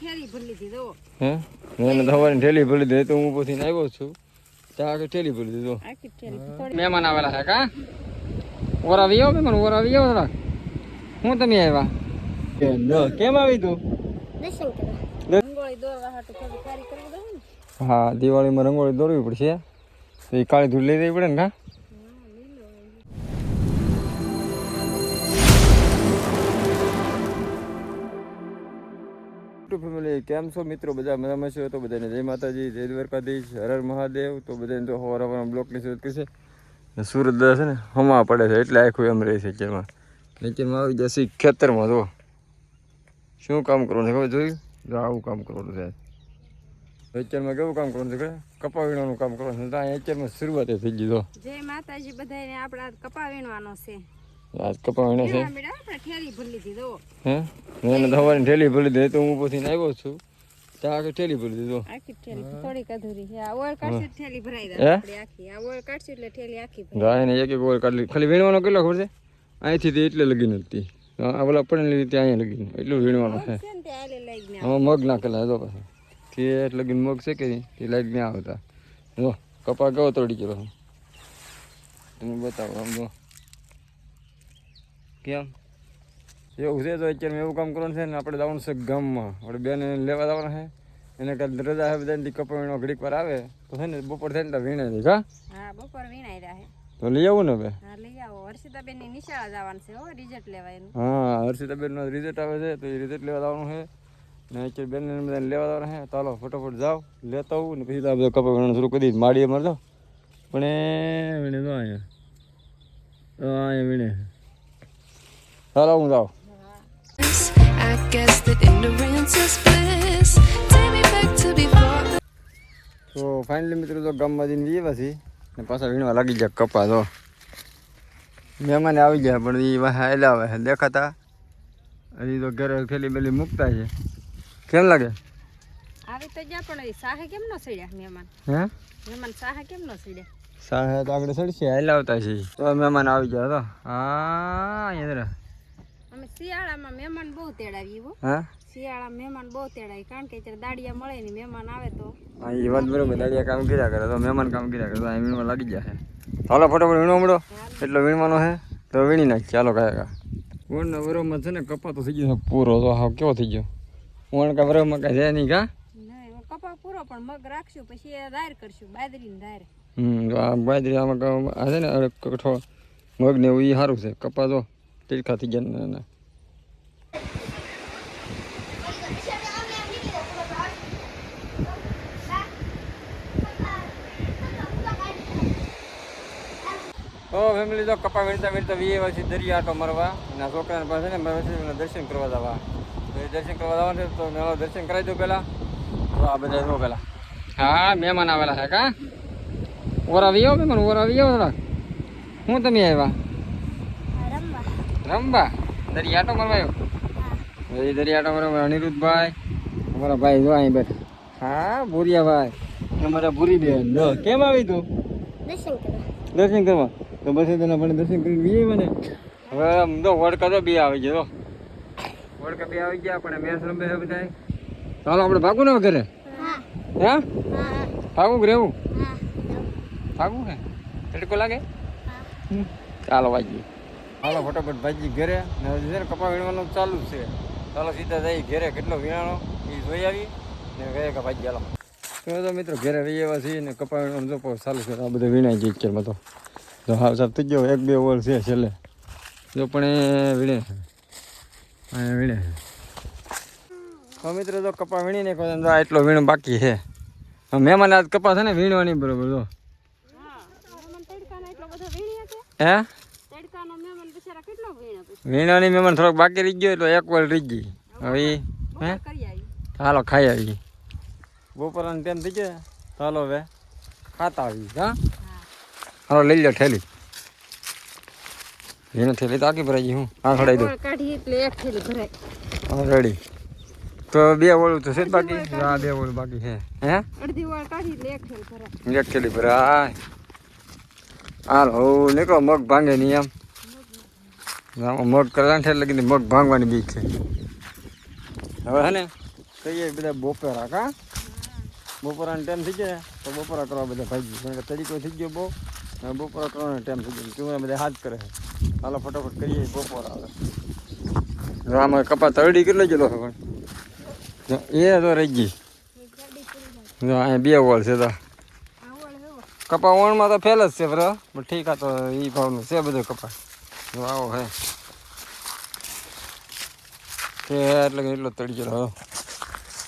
થેલી ભરી લીધી હે? મેં સવારની ઠેલી ભરી દીધી તો હું પછી આવ્યો છું. ત્યાં ઠેલી ભરી દીધો મહેમાન આવેલા છે કા? ઓરા વિયો મહેમાન ઓરા વિયો થોડા હું તમે આવ્યા? કેમ આવી તું? રંગોળી દોરવા હાટુ થોડી ખારી કરવી દઉં ને? હા દિવાળીમાં રંગોળી દોરવી પડશે. તો એ કાળી ધૂળ લઈ દેવી પડે ને કા? યુટ્યુબ ફેમિલી, કેમ છો મિત્રો? બધા મજામાં છો? તો બધાને જય માતાજી, જય દ્વારકાધીશ, હર મહાદેવ. તો બધાને તો હવાર હવારમાં બ્લોકની શરૂઆત કરશે ને સુરત છે ને હમા પડે છે, એટલે આખું એમ રહે છે અત્યારમાં. નીચેમાં આવી જશે ખેતરમાં જો શું કામ કરવાનું છે ખબર જોયું? જો આવું કામ કરવાનું છે. અત્યારમાં કેવું કામ કરવાનું છે? કપા વીણવાનું કામ કરવાનું છે. તો અત્યારમાં શરૂઆત થઈ ગઈ જો જય માતાજી બધાને આપણા કપા વીણવાનો છે. આજ કપા વીણે છે લીધી હે? મેં એને ઠેલી ભરી દે તો હું પછી આવ્યો છું. ત્યાં આગળ ઠેલી ભરી દીધો આખી થેલી થોડીક અધૂરી છે. આ ઓળ કાઢશે તો થેલી ભરાઈ હે? જાય આપણી આખી. આ ઓળ કાઢશું એટલે થેલી આખી ભરાઈ ગાય ને એક એક ઓર કાઢલી ખાલી વીણવાનો કેટલો ખબર છે? અહીંથી એટલે લગી હતી. આ ઓલા પડેલી રીતે અહીંયા લગી એટલું વીણવાનું છે. આમાં મગ નાખેલા જો પાછા. તે લગીને મગ છે કે તે લાઈટ નહીં આવતા. જો કપા કેવો તોડી ગયો છે. તમે બતાવો આમ જો કેમ? એવું છે તો અત્યારે એવું કામ કરવાનું છે ને આપણે જવાનું છે ગામમાં. આપણે બેન લેવા જવાના છે. એને કાલે રજા છે બધાની કપા વીણો ઘડીક પર આવે. તો છે ને બપોર થાય ને વીણે દે હા બપોર વીણાઈ રહે તો લઈ આવું ને હવે? હા લઈ આવો. હર્ષિતાબેનની નિશાળા જવાનું છે હો રિઝલ્ટ લેવા એનું. હા હર્ષિતાબેનનો રિઝલ્ટ આવે છે તો એ રિઝલ્ટ લેવા જવાનું છે. ને અત્યારે બેન બધાને લેવા જવાના છે. ચાલો ફટોફટ જાઓ. લેતા આવું ને પછી તો બધો કપા વીણવાનું શરૂ કરી માડીએ મારતો પણ એ વીણે તો અહીંયા. અહીંયા વીણે. ચાલો હું જાઉં. તો ફાઇનલી મિત્રો તો ગામમાં જઈને જઈએ પછી ને પાછા વીણવા લાગી ગયા કપા તો. મહેમાન આવી ગયા પણ એ વાહ એલા આવે દેખાતા. હજી તો ઘરે ખેલી બેલી મૂકતા છે. કેમ લાગે? આવી તો ગયા પણ સાહે કેમ ન સડ્યા મહેમાન? હે? મહેમાન સાહે કેમ ન સડ્યા? સાહે તો આગળ ચડશે હાલ આવતા છે. તો મહેમાન આવી ગયા તો. હા અમે શિયાળામાં મહેમાન બહુ તેડાવી હો. હા? શિયાળા મહેમાન બહુ તેડાય. કારણ કે અત્યારે દાડિયા મળે ને મહેમાન આવે તો. હા એ વાત બરોબર. દાડિયા કામ કર્યા કરે તો મહેમાન કામ કર્યા કરે તો અહીં વીણવા લાગી જશે ચાલો ફટાફટ વીણવા મળો એટલો વીણવાનો છે તો વીણી નાખ ચાલો કાયા કા વણના વરોમાં છે ને કપા તો થઈ ગયો પૂરો. તો હા કેવો થઈ ગયો? વણ કા વરોમાં કાંઈ છે નહીં કા? નહીં કપા પૂરો પણ મગ રાખશું પછી એ દાર કરશું બાજરીની દાર હમ આ બાજરી આમાં છે ને કઠો મગ ને એવું એ સારું છે. કપા તો તીરખા થઈ ગયા નાના તો ફેમિલી તો કપા વીણતા વીણતા વીએ પછી દરિયા આટો મરવા. એના છોકરાને પાસે ને પછી દર્શન કરવા જવા. તો એ દર્શન કરવા જવાનું છે તો મેં દર્શન કરાવી દઉં પહેલાં. તો આ બધા જો પહેલાં. હા મહેમાન આવેલા છે કા? ઓર આવી આવો મહેમાન ઓર આવી આવો થોડાક હું તમે આવ્યા? રમવા. દરિયા આટો મરવા આવ્યો એ દરિયા આટો મારવા અનિરુદ્ધભાઈ અમારા ભાઈ જો અહીં બેઠા. હા ભૂરિયાભાઈ. અમારા ભૂરી બેન જો કેમ આવી તું? દર્શન કરવા. તો બસ તને દર્શન કરી બી મને હવે આમ તો વડકા તો બે આવી ગયો. વડકા બે આવી ગયા પણ મેં રમે બધા ચાલો આપણે ભાગું ને ઘરે હે. ભાગું રહેવું? ભાગું ને તડકો લાગે. ચાલો ભાજી હાલો ફટાફટ ભાજી ઘરે. ને હજી છે ને કપા વીણવાનું ચાલુ છે. ચાલો સીધા જઈ ઘરે કેટલો વીણાનો એ જોઈ આવી ને ગયા કે ભાઈ ચાલો. તો તો મિત્રો ઘરે રહી એવા છીએ ને કપા વીણવાનું જો ચાલુ છે આ બધું વીણાય છે અત્યારમાં તો. જો હાવ સાફ થઈ ગયો એક બે ઓવર છે છેલ્લે. જો પણ એ વીણે છે. વીણે છે. તો મિત્રો જો કપા વીણી નાખો તો આ એટલો વીણ બાકી છે. મહેમાન આજ કપા છે ને વીણવાની બરોબર જો. હા મહેમાન તડકાનો એટલો બધો વીણી હતો હે તડકાનો મહેમાનની મહેમાન થોડોક બાકી રહી ગયો એટલે એક વાર રહી ગઈ. હવે હે? ચાલો ખાઈ આવી. હાલો ખાઈ આવી. બપોરાનો ટાઈમ થઈ ગયો. ચાલો હવે ખાતા આવી હા? હાલો લઈ લો ઠેલી એને થેલી તો આખી ભરાઈ ગઈ હું આ ખડાઈ દઉં કાઢી એટલે એક થેલી ભરાઈ રેડી તો બે ઓળું તો છે બાકી. હા બે ઓળું બાકી છે. હે? અડધી ઓળ કાઢી એટલે એક થેલી ભરાય. એક થેલી ભરાય. હાલ નીકળો મગ ભાંગે નહીં આમ મગ કરવા ઠેર લગી મગ ભાંગવાની બીક છે. હવે હે ને કહીએ બધા બપોરા કા? બપોરાનો ટાઈમ થઈ જાય તો બપોરા કરવા બધા ભાગી કારણ કે તરીકો થઈ ગયો બહુ બપોરા કરવાનો ટાઈમ થઈ ગયો. કેવું બધા હાથ કરે છે. હાલો ફટાફટ કરીએ બપોરા આવે આમાં કપા તરડી કેટલો ગયો છે પણ એ તો રહી ગઈ. અહીંયા બે વોલ છે તો. કપા વણમાં તો ફેલ જ છે બરાબર? પણ ઠીક આ તો એ ભાવનું છે બધો કપા. આવો હે. કે એટલે કે એટલો તળી ગયેલો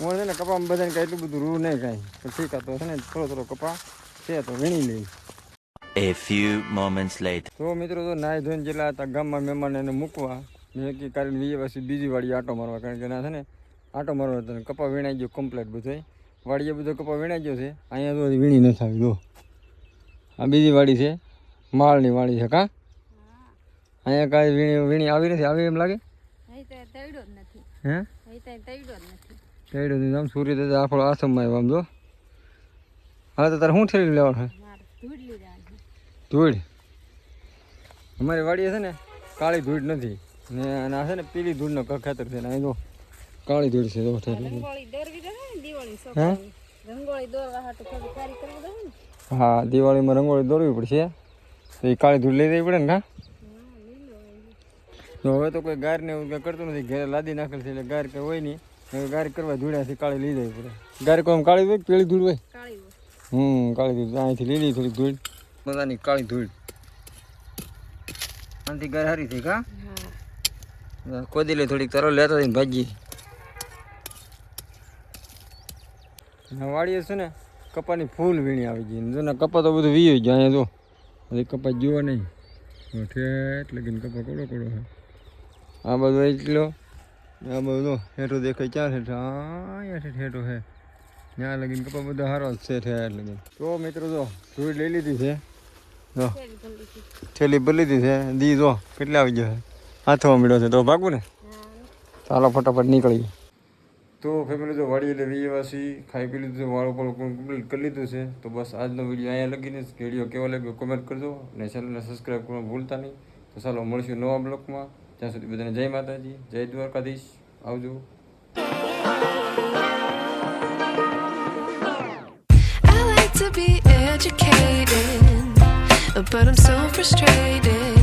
હું. છે ને કપામાં બધાને કાંઈ એટલું બધું રૂ નહીં કાંઈ. પણ ઠીક હતો તો છે ને થોડો થોડો કપા છે તો વીણી લઈ. A few moments later. તો મિત્રો તો નાય ધોઈને જેટલા હતા ગામમાં મહેમાન એને મૂકવા મેં કે કાલે વીએ પછી બીજી વાડી આટો મારવા. કારણ કે ના છે ને આટો મારવા હતો કપા વીણાઈ ગયો કમ્પ્લેટ બધો વાડીએ બધો કપા વીણાઈ ગયો છે. અહીંયા તો વીણી નથી આવી જો. આ બીજી વાડી છે માળની વાડી છે કા? અહીંયા કાંઈ વીણી વીણી આવી નથી? આવી એમ લાગે? હે? તૈડો નથી. આમ સૂર્ય દાદા આખો આસમમાં આવ્યો આમ જો. હા તો તારે શું ઠેલી લેવાનું ધૂળ અમારી વાડીએ છે ને કાળી ધૂળ નથી. ને આ છે ને પીલી ધૂળનો ખેતર છે ને અહીં જો. કાળી ધૂળ છે જો હે? હા દિવાળીમાં રંગોળી દોરવી પડશે. તો એ કાળી ધૂળ લઈ દેવી પડે ને કા તો હવે તો કોઈ ગાર ને એવું કંઈ કરતું નથી. ઘરે લાદી નાખેલ છે એટલે ગાર કે હોય નહીં. હવે ગાર કરવા ધૂળ્યાથી કાળી લઈ જાય પડે. ગાર કોઈ આમ કાળી હોય પીળી ધૂળ હોય? હમ કાળી ધૂળ. અહીંથી લીલી થોડી ધૂળ. બધાની કાળી ધૂળ. આનાથી ગાર હારી થઈ કા હા? કોદી લે થોડીક તરો લેતા હતી ભાજી વાળીએ છે ને કપાની ફૂલ વીણી આવી ગઈ. ને જો ને કપા તો બધું વી ગયો અહીંયા જો. હજી કપા જોવા નહીં. તો ઠેઠ લગીને કપા કોડો કોડો છે. આ બધો એટલો આ બધું જો હેઠો દેખાય ક્યાં હેઠો? અહીંયા ઠેઠ હેઠો હે ત્યાં લગીને કપા બધા જ છે ઠેઠ લગીને. તો મિત્રો જો, ધૂળ લઈ લીધી છે. જો છે થેલી ભરી લીધી છે. દી જો, કેટલા આવી ગયો છે? હાથમાં મળ્યો છે. તો ભાગવું ને? ચાલો ફટાફટ નીકળીએ. તો ફેમિલી તો વાડી એટલે વીએવાસી ખાઈ પી લીધું છે, વાળો પણ કમ્પ્લીટ કરી લીધું છે. તો બસ આજનો વીડિયો અહીંયા લગીને જ. વીડિયો કેવો લાગ્યો કોમેન્ટ કરજો. અને ચેનલને સબસ્ક્રાઈબ કરવા ભૂલતા નહીં. તો ચાલો મળશું નવા બ્લોકમાં ત્યાં સુધી બધાને જય માતાજી જય દ્વારકાધીશ આવજો I like to be educated, but I'm so frustrated.